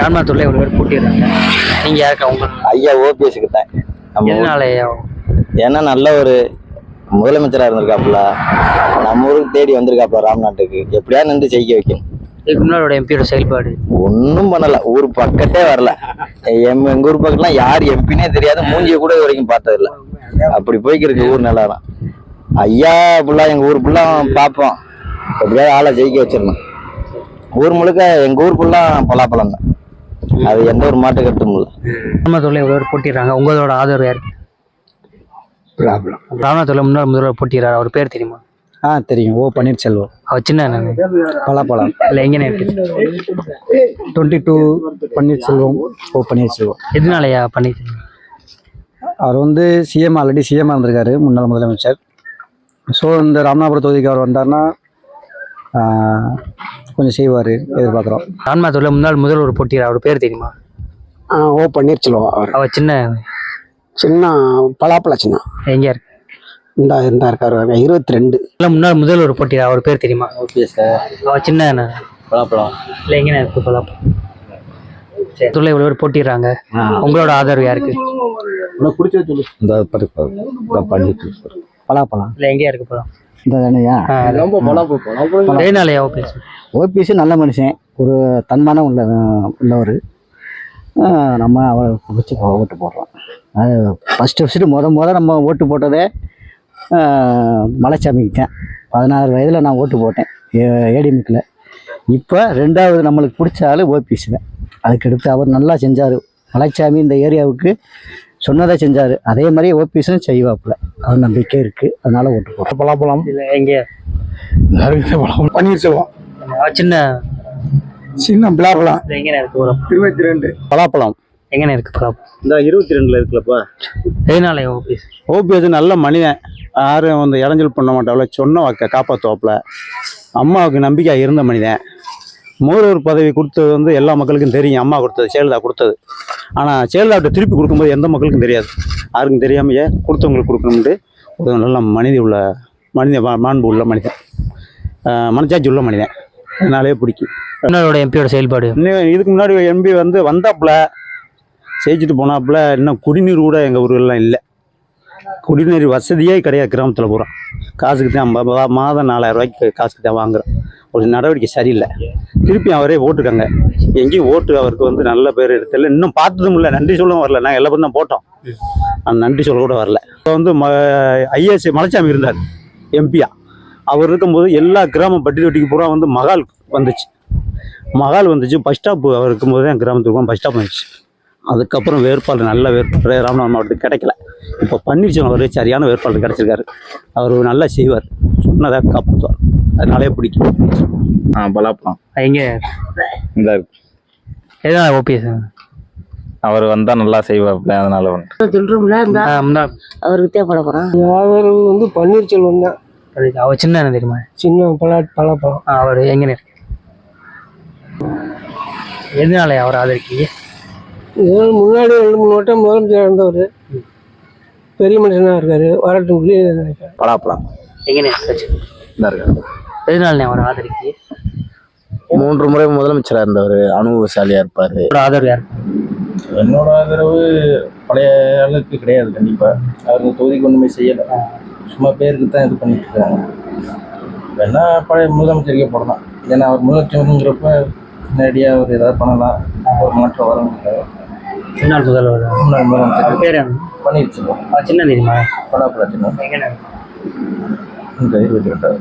ராமநாதூர்ல இவ்வளவு பேர் கூட்டிடுறாங்க நீங்க யாருக்கா உங்க ஐயா ஓபிஎஸ்க்கு தான். நம்ம ஊர்- எதனால ஏன்னா நல்ல ஒரு முதலமைச்சரா இருந்திருக்காப்புல. நம்ம ஊருக்கு தேடி வந்திருக்காப்புல ராம்நாட்டுக்கு. எப்படியா நின்று ஜெயிக்க வைக்கணும். இதுக்கு முன்னாடி எம்பியோட செயல்பாடு. ஒன்றும் பண்ணல. ஊர் பக்கத்தே வரல. எம் எங்க ஊர் பக்கம்லாம் யார் எம்பினே தெரியாத. மூஞ்சிய கூட வரைக்கும் பார்த்தது இல்ல அப்படி போய்க்கிருக்கு ஊர் நிலம் ஐயா ஃபுல்லா எங்க ஊர் ஃபுல்லா பார்ப்போம். எப்படியாவது ஆளை ஜெயிக்க வச்சிடணும். ஊர் முழுக்க எங்க ஊர் ஃபுல்லா பலாப்பழம் தான் அது எந்த ஒரு மாட்டு கருத்தும் இல்லை. ராமநாதூர்ல இவ்வளவு பேர் போட்டிடுறாங்க. உங்களோட ஆதரவு யாரு? ப்ராப்ளம் ராமநாதூர்ல முன்னாள் முதல்வர் போட்டிடுறாரு. அவர் பேர் தெரியுமா? ஆ தெரியும். ஓ பன்னீர்செல்வம். அவர் சின்ன. பலாப்பழம். இல்ல எங்கன்னு இருக்கு twenty two Panneerselvam O Panneerselvam. எதனாலயா பண்ணி அவர் வந்து சிஎம் ஆல்ரெடி சிஎம் இருந்திருக்காரு முன்னாள் முதலமைச்சர். ஸோ இந்த ராமநாதபுரம் தொகுதிக்கு அவர் வந்தார்னா கொஞ்சம் செய்வார் எதிர்பார்க்குறோம். ராமநாதூர்ல முன்னாள் முதல்வர் போட்டிடுறார் அவர் பேர் தெரியுமா? ஓ பன்னீர்செல்வம். அவர் அவர் சின்ன? சின்ன பலாப்பழ சின்ன. எங்க இருக்கு இந்த இந்த இருக்காரு இருபத்தி ரெண்டு இல்ல முன்னாள் முதல்வர் போட்டிடுறார் அவர் பேர் தெரியுமா? ஓபிஎஸ் அவர் சின்ன. பலாப்பழம். இல்ல எங்கன்னு இருக்கு பலாப்பழம்? சரி இவ்வளவு பேர் போட்டிடுறாங்க. உங்களோட ஆதரவு யாருக்கு? பலாப்பழம் இல்ல எங்க இருக்கு பழம் இந்த தானையா ரொம்ப எதனாலயா ஓபிஎஸ் ஓபிஎஸ் நல்ல மனுஷன் ஒரு தன்மானம் உள்ள உள்ளவர். நம்ம அவரை பிடிச்சி ஓட்டு போடுறோம். அது ஃபஸ்ட்டு ஃபஸ்ட்டு முத முத நம்ம ஓட்டு போட்டதே மலைச்சாமிக்கு தான் பதினாறு வயதில் நான் ஓட்டு போட்டேன் ஏடிஎம்கில். இப்போ ரெண்டாவது நம்மளுக்கு பிடிச்ச ஆள் ஓபிஎஸ் தான். அதுக்கடுத்து அவர் நல்லா செஞ்சார். மலைச்சாமி இந்த ஏரியாவுக்கு சொன்னதை செஞ்சார். அதே மாதிரி ஓபிஎஸும் செய்வாப்புல. அது நம்பிக்கை இருக்குது அதனால ஓட்டு போடுறோம். பலாப்பழம். இல்ல எங்க பன்னீர்செல்வம். அவர் சின்ன. சின்ன பலாப்பழம் எங்கன்னு இருக்கு இருபத்தி ரெண்டு பலாப்பழம். எங்கன்னு இருக்கு பழம் இந்த இருபத்தி ரெண்டில் இருக்குல்லப்பா எதனாலயா ஓபிஎஸ் ஓபிஎஸ் நல்ல மனிதன். யாரும் வந்து இடைஞ்சல் பண்ண மாட்டாவில் சொன்ன வாக்க காப்பாற்றுவாப்புல அம்மாவுக்கு நம்பிக்கை இருந்த மனிதன். முதல்வர் பதவி கொடுத்தது வந்து எல்லா மக்களுக்கும் தெரியும். அம்மா கொடுத்தது ஜெயலலிதா கொடுத்தது. ஆனால் ஜெயலலிதாட்ட திருப்பி கொடுக்கும்போது எந்த மக்களுக்கும் தெரியாது. யாருக்கும் தெரியாமையே கொடுத்தவங்களுக்கு கொடுக்கணும்ட்டு ஒரு நல்ல மனித உள்ள மனித மாண்பு உள்ள மனிதன். மனச்சாட்சி உள்ள மனிதன். அதனாலே பிடிக்கும். முன்னாளோட எம்பியோட செயல்பாடு? இன்னும் இதுக்கு முன்னாடி எம்பி வந்து வந்தாப்புல ஜெயிச்சுட்டு போனாப்புல இன்னும் குடிநீர் கூட எங்கள் ஊர்லாம் இல்லை. குடிநீர் வசதியே கிடையாது கிராமத்தில் பூரா. காசுக்கு தான் மாதம் நாலாயிரம் ரூபாய்க்கு காசுக்கு தான் வாங்குறோம். ஒரு நடவடிக்கை சரியில்லை. திருப்பி அவரே ஓட்டுருக்காங்க எங்கேயும் ஓட்டு அவருக்கு வந்து நல்ல பேர் எடுத்தல இன்னும் பார்த்ததும் இல்லை நன்றி சொல்லவும் வரல. நாங்கள் எல்லா பேரும் தான் போட்டோம். அந்த நன்றி சொல்ல கூட வரல. இப்போ வந்து ம ஐஏஎஸ் மலைச்சாமி இருந்தார். எம்பியா. அவர் இருக்கும்போது எல்லா கிராம பட்டி தொட்டிக்கு பூரா வந்து மகால் வந்துச்சு. மகால் வந்துச்சு. பஸ் ஸ்டாப் அவர் இருக்கும்போது தான் கிராமத்துக்கு பஸ் ஸ்டாப் வந்துச்சு. அதுக்கப்புறம் வேட்பாளர் நல்ல வேட்பாளர் ராமநாதன் மாவட்டத்துக்கு கிடைக்கல. இப்போ பன்னீர்செல்வம் அவரே சரியான வேட்பாளர் கிடச்சிருக்காரு. அவர் நல்லா செய்வார். சொன்னதாக காப்பாற்றுவார். அதனாலே பிடிக்கும். ஆ பலாப்பழம். எங்க? இந்த எதனால ஓபிஎஸ்? அவர் வந்தா நல்லா செய்வாப்ல அதனால வந்து சொல்றோம்ல அவருக்கு தேவைப்பட போறான். ஆதரவு வந்து பன்னீர்செல்வம் தான். அவர் சின்ன தெரியுமா? சின்ன பலா பலாப்பழம். அவர் எங்கன்னு இருக்கு? எதனால அவர் ஆதரிக்கீங்க முன்னாடி ரெண்டு மூணு வட்டம் முதலமைச்சர் இருந்தவர் பெரிய மனுஷனாக இருக்காரு. வரட்டும் பலாப்பழம். இருக்கு? இந்த இருக்காரு எதனால அவர் ஆதரிக்கீங்க மூன்று முறை முதலமைச்சரா இருந்தவர் அனுபவசாலியா இருப்பாரு. ஆதரவு யார்? என்னோட ஆதரவு பழைய அளவுக்கு கிடையாது கண்டிப்பா. அவர் தொகுதிக்கு ஒண்ணுமே செய்யல. சும்மா பேருக்கு தான் இது பண்ணிட்டு இருக்காங்க. வேணா பழைய முதலமைச்சருக்கே போடலாம். ஏன்னா அவர் முதலமைச்சருங்கிறப்ப நேரடியாக அவர் ஏதாவது பண்ணலாம். ஒரு மாற்றம் வரும் முன்னாள் முதல்வர். முன்னாள் முதலமைச்சர். பேர் என்ன? பன்னீர்செல்வம் சின்ன தெரியுமா பலாப்பழ சின்னம் எங்கன்னு இந்த இருபத்தி ரெண்டாவது